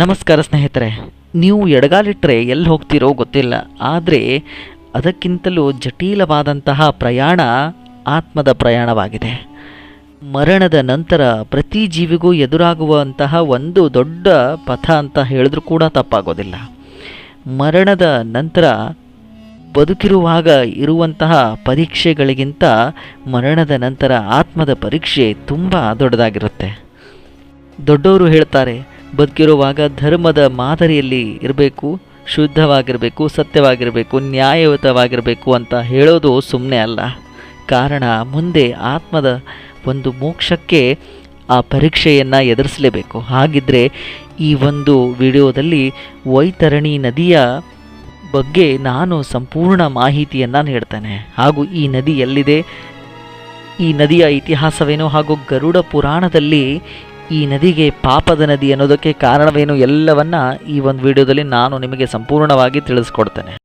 ನಮಸ್ಕಾರ ಸ್ನೇಹಿತರೆ, ನೀವು ಎಡಗಾಲಿಟ್ಟರೆ ಎಲ್ಲಿ ಹೋಗ್ತೀರೋ ಗೊತ್ತಿಲ್ಲ, ಆದರೆ ಅದಕ್ಕಿಂತಲೂ ಜಟಿಲವಾದಂತಹ ಪ್ರಯಾಣ ಆತ್ಮದ ಪ್ರಯಾಣವಾಗಿದೆ. ಮರಣದ ನಂತರ ಪ್ರತಿ ಜೀವಿಗೂ ಎದುರಾಗುವಂತಹ ಒಂದು ದೊಡ್ಡ ಪಥ ಅಂತ ಹೇಳಿದ್ರೂ ಕೂಡ ತಪ್ಪಾಗೋದಿಲ್ಲ. ಮರಣದ ನಂತರ ಬದುಕಿರುವಾಗ ಇರುವಂತಹ ಪರೀಕ್ಷೆಗಳಿಗಿಂತ ಮರಣದ ನಂತರ ಆತ್ಮದ ಪರೀಕ್ಷೆ ತುಂಬ ದೊಡ್ಡದಾಗಿರುತ್ತೆ. ದೊಡ್ಡವರು ಹೇಳ್ತಾರೆ ಬದುಕಿರುವಾಗ ಧರ್ಮದ ಮಾದರಿಯಲ್ಲಿ ಇರಬೇಕು, ಶುದ್ಧವಾಗಿರಬೇಕು, ಸತ್ಯವಾಗಿರಬೇಕು, ನ್ಯಾಯಯುತವಾಗಿರಬೇಕು ಅಂತ ಹೇಳೋದು ಸುಮ್ಮನೆ ಅಲ್ಲ. ಕಾರಣ ಮುಂದೆ ಆತ್ಮದ ಒಂದು ಮೋಕ್ಷಕ್ಕೆ ಆ ಪರೀಕ್ಷೆಯನ್ನು ಎದುರಿಸಲೇಬೇಕು. ಹಾಗಿದ್ದರೆ ಈ ಒಂದು ವಿಡಿಯೋದಲ್ಲಿ ವೈತರಣಿ ನದಿಯ ಬಗ್ಗೆ ನಾನು ಸಂಪೂರ್ಣ ಮಾಹಿತಿಯನ್ನು ನೀಡ್ತೇನೆ. ಹಾಗೂ ಈ ನದಿ ಎಲ್ಲಿದೆ? ಈ ನದಿಯ ಇತಿಹಾಸವೇನು? ಹಾಗೂ ಗರುಡ ಪುರಾಣದಲ್ಲಿ ಈ ನದಿಗೆ ಪಾಪದ ನದಿ ಅನ್ನೋದಕ್ಕೆ ಕಾರಣವೇನು ಎಲ್ಲವನ್ನ ಈ ಒಂದು ವಿಡಿಯೋದಲ್ಲಿ ನಾನು ನಿಮಗೆ ಸಂಪೂರ್ಣವಾಗಿ ತಿಳಿಸ್ಕೊಡ್ತೇನೆ.